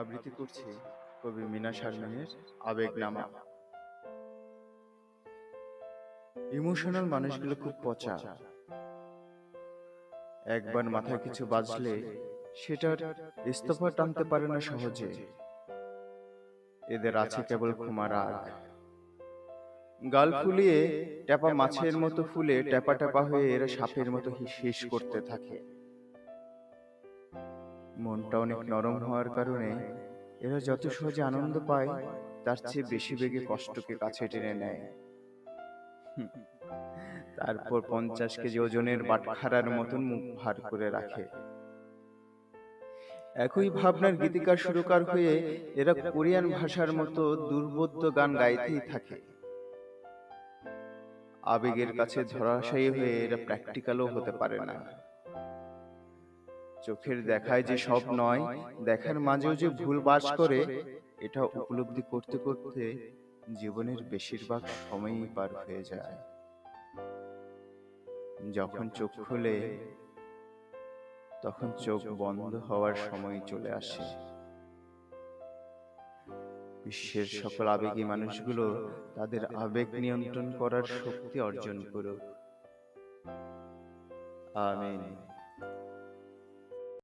আবৃত্তি করছি কবি মিনা শারমিনের আবেগনামা ইমোশনাল মানুষগুলো খুব পচা। একবার মাথায় কিছু বাজলে সেটার ইস্তফা টানতে পারে না সহজে। এদের আছে কেবল ক্ষমা রাগ গাল ফুলিয়ে ট্যাপা মাছের মতো ফুলে ট্যাপা ট্যাপা হয়ে এরা সাপের মতো হিস করতে থাকে। মনটা অনেক নরম হওয়ার কারণে এরা যত সহজে আনন্দ পায়, তার চেয়ে বেশি বেগে কষ্টকে কাছে টেনে নেয়। তারপর পঞ্চাশ কেজি ওজনের বাটখারার মতন মুখ ভার করে রাখে। একই ভাবনার গীতিকার সুরকার হয়ে এরা কোরিয়ান ভাষার মতো দুর্বোধ্য গান গাইতেই থাকে। আবেগের কাছে ধরাশায়ী হয়ে এরা প্র্যাকটিক্যালও হতে পারে না। চোখের দেখায় যে সব নয় দেখার মাঝেও যে ভুল বাস করে এটা উপলব্ধি করতে করতে জীবনের বেশিরভাগ সময়ই পার হয়ে যায়। যখন চোখ খুলে তখন চোখ বন্ধ হওয়ার সময় চলে আসে। বিশ্বের সকল আবেগী মানুষগুলো তাদের আবেগ নিয়ন্ত্রণ করার শক্তি অর্জন করুক। আমিন।